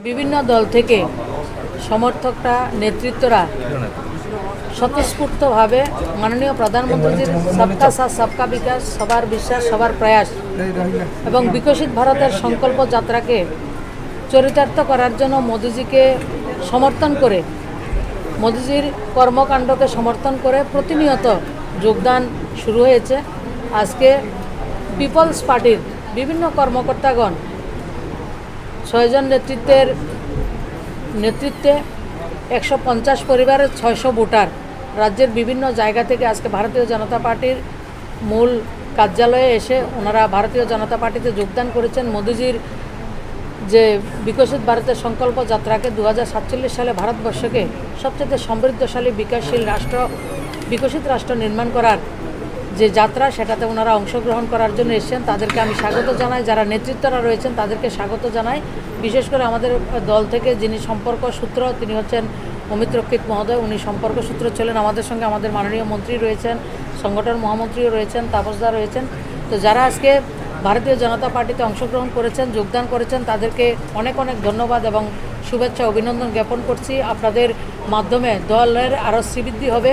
বিভিন্ন দল থেকে সমর্থকরা, নেতৃত্বরা স্বতঃস্ফূর্তভাবে মাননীয় প্রধানমন্ত্রীজির সবকা সাথ, সবকা বিকাশ, সবার বিশ্বাস, সবার প্রয়াস এবং বিকশিত ভারতের সংকল্প যাত্রাকে চরিতার্থ করার জন্য মোদিজিকে সমর্থন করে, মোদিজির কর্মকাণ্ডকে সমর্থন করে প্রতিনিয়ত যোগদান শুরু হয়েছে। আজকে পিপলস পার্টির বিভিন্ন কর্মকর্তাগণ ছয়জন নেতৃত্বের নেতৃত্বে একশো পঞ্চাশ পরিবারের ছয়শো ভোটার। রাজ্যের বিভিন্ন জায়গা থেকে আজকে ভারতীয় জনতা পার্টির মূল কার্যালয়ে এসে ওনারা ভারতীয় জনতা পার্টিতে যোগদান করেছেন। মোদিজির যে বিকশিত ভারতের সংকল্প যাত্রাকে দু হাজার সাতচল্লিশ সালে ভারতবর্ষকে সবচেয়ে সমৃদ্ধশালী, বিকাশশীল রাষ্ট্র, বিকশিত রাষ্ট্র নির্মাণ করার যে যাত্রা, সেটাতে ওনারা অংশগ্রহণ করার জন্য এসেছেন। তাদেরকে আমি স্বাগত জানাই। যারা নেতৃত্বরা রয়েছেন, তাদেরকে স্বাগত জানাই। বিশেষ করে আমাদের দল থেকে যিনি সম্পর্ক সূত্র, তিনি হচ্ছেন অমিত রক্ষিত মহোদয়। উনি সম্পর্ক সূত্র ছিলেন। আমাদের সঙ্গে আমাদের মাননীয় মন্ত্রী রয়েছেন, সংগঠন মহামন্ত্রীও রয়েছেন, তাপসদা রয়েছেন। তো যারা আজকে ভারতীয় জনতা পার্টিতে অংশগ্রহণ করেছেন, যোগদান করেছেন, তাদেরকে অনেক অনেক ধন্যবাদ এবং শুভেচ্ছা, অভিনন্দন জ্ঞাপন করছি। আপনাদের মাধ্যমে দলের আরও শ্রীবৃদ্ধি হবে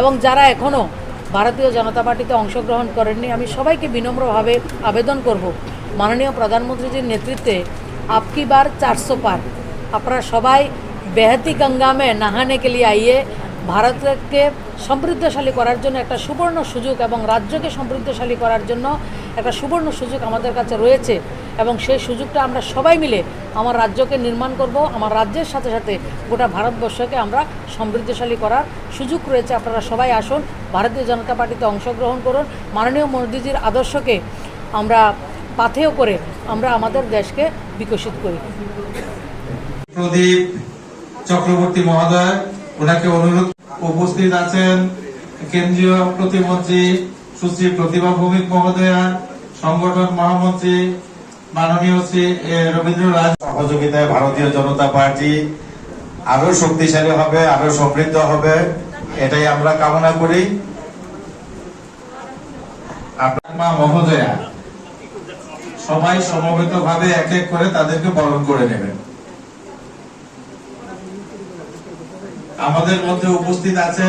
এবং যারা এখনও ভারতীয় জনতা পার্টিতে অংশগ্রহণ করেননি, আমি সবাইকে বিনম্রভাবে আবেদন করব। মাননীয় প্রধানমন্ত্রীজির নেতৃত্বে আপকি বার চারশো পার। আপনারা সবাই বেহাতি গঙ্গা মে নাহানে কে লিয়ে আইয়ে ভারতকে সমৃদ্ধশালী করার জন্য একটা সুবর্ণ সুযোগ এবং রাজ্যকে সমৃদ্ধশালী করার জন্য একটা সুবর্ণ সুযোগ আমাদের কাছে রয়েছে। এবং সেই সুযোগটা আমরা সবাই মিলে আমার রাজ্যকে নির্মাণ করব। আমার রাজ্যের সাথে সাথে গোটা ভারতবর্ষকে আমরা সমৃদ্ধশালী করার সুযোগ রয়েছে। আপনারা সবাই আসুন, ভারতীয় জনতা পার্টিতে অংশগ্রহণ করুন। মাননীয় মোদীজির আদর্শকে আমরা পাথেয় করে আমরা আমাদের দেশকে বিকশিত করি। প্রদীপ চক্রবর্তী মহোদয় ওনাকে অনুরোধ উপস্থিত আছেন কেন্দ্রীয় প্রতিমন্ত্রী সুশ্রী প্রতিভা ভৌমিক মহোদয়া সংগঠন মহামন্ত্রী মাননীয় শ্রী রবীন্দ্র রাজ সহযোগিতায় ভারতীয় জনতা পার্টি আরও শক্তিশালী হবে আরও সমৃদ্ধ হবে এটাই আমরা কামনা করি। আপনার মা মহোদয়া সবাই সমবেত ভাবে এক এক করে তাদেরকে বরণ করে নেবেন। আমাদের মধ্যে উপস্থিত আছে